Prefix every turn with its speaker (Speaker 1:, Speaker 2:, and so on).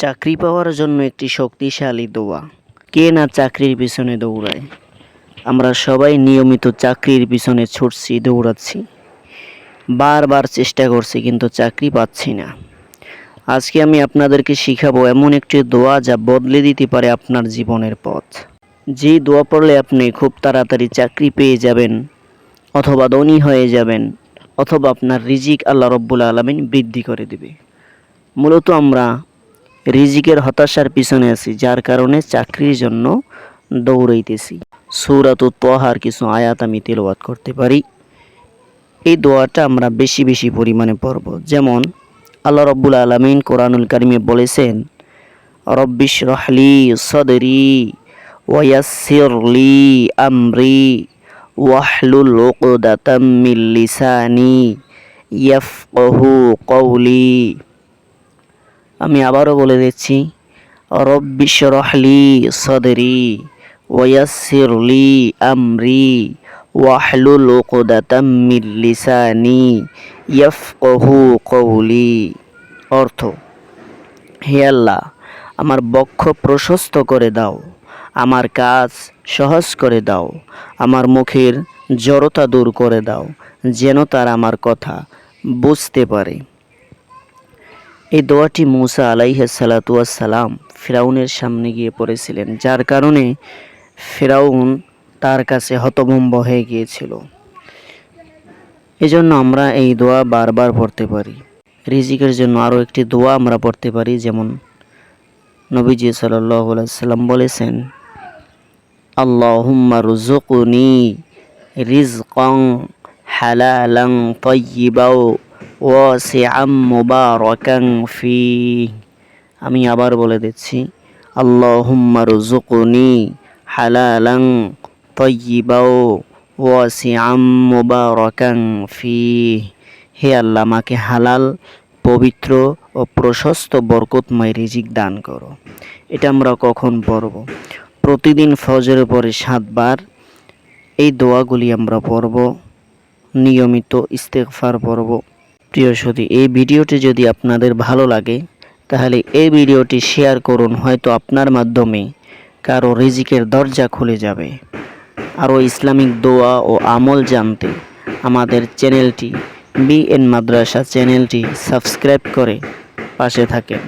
Speaker 1: চাকরি পাওয়ার জন্য একটি শক্তিশালী দোয়া। কে না চাকরির পিছনে দৌড়ায়? আমরা সবাই নিয়মিত চাকরির পিছনে ছুটছি, দৌড়াচ্ছি। বারবার চেষ্টা করছি, কিন্তু চাকরি পাচ্ছি না। আজকে আমি আপনাদেরকে শিখাবো এমন একটি দোয়া যা বদলে দিতে পারে আপনার জীবনের পথ। যেই দোয়া পড়লে আপনি খুব তাড়াতাড়ি চাকরি পেয়ে যাবেন, অথবা ধনী হয়ে যাবেন, অথবা আপনার রিজিক আল্লাহ রব্বুল আলমিন বৃদ্ধি করে দেবে। মূলত আমরা রিজিকের হতাশার পিছনে আছি, যার কারণে চাকরির জন্য দৌড়াইতেছি। সৌরাত তহার কিছু আয়াত আমি তেলাওয়াত করতে পারি। এই দোয়াটা আমরা বেশি বেশি পরিমাণে পড়ব। যেমন, আল্লাহ রব্বুল আলমিন কোরআনুল কারিমে বলেছেন রব্বিশ রহলি সদরি ওয়াসিরলি আমরি ওয়াহলুল উকদাতাম মিন লিসানি ইয়াফকাহু কওলি। আমি আবারও বলে দিচ্ছি রব্বিশ রহলি সদরি ওয়াসিরলি আমরি ওয়াহলুল উকদাতাম মিন লিসানি ইয়াফকাহু কওলি। অর্থ, হে আল্লাহ, আমার বক্ষ প্রশস্ত করে দাও, আমার কাজ সহজ করে দাও, আমার মুখের জড়তা দূর করে দাও, যেন তার আমার কথা বুঝতে পারে। এই দোয়াটি মৌসা মুসা আলাইহাসালাতুয়াসালাম ফেরাউনের সামনে গিয়ে পড়েছিলেন, যার কারণে ফেরাউন তার কাছে হতভম্ব হয়ে গিয়েছিল। এজন্য আমরা এই দোয়া বারবার পড়তে পারি। রিজিকের জন্য আরও একটি দোয়া আমরা পড়তে পারি, যেমন নবীজি সাল্লাম বলেছেন, আল্লাহুম্মা রুজুকুনি রিজকং হালালাং তয়্যিবাও ওয়াসিআম মুবারাকাং ফি। আমি আবার বলে দিচ্ছি, আল্লাহুম্মা রুজুকুনি হালালাং তয়্যিবাও ওয়াসিআম মুবারাকাং ফি। হে আল্লাহ, আমাকে হালাল, পবিত্র ও প্রশস্ত বরকতময় রিজিক দান করো। এটা আমরা কখন পড়ব? প্রতিদিন ফজরের পরে সাতবার। এই দোয়াগুলি আমরা পড়ব, নিয়মিত ইস্তেগফার পড়ব। প্রিয় সতী, এই ভিডিওটি যদি আপনাদের ভালো লাগে, তাহলে এই ভিডিওটি শেয়ার করুন, হয়তো আপনার মাধ্যমে কারও রিজিকের দরজা খুলে যাবে। আরও ইসলামিক দোয়া ও আমল জানতে আমাদের চ্যানেলটি, বিএন মাদ্রাসা চ্যানেলটি সাবস্ক্রাইব করে পাশে থাকেন।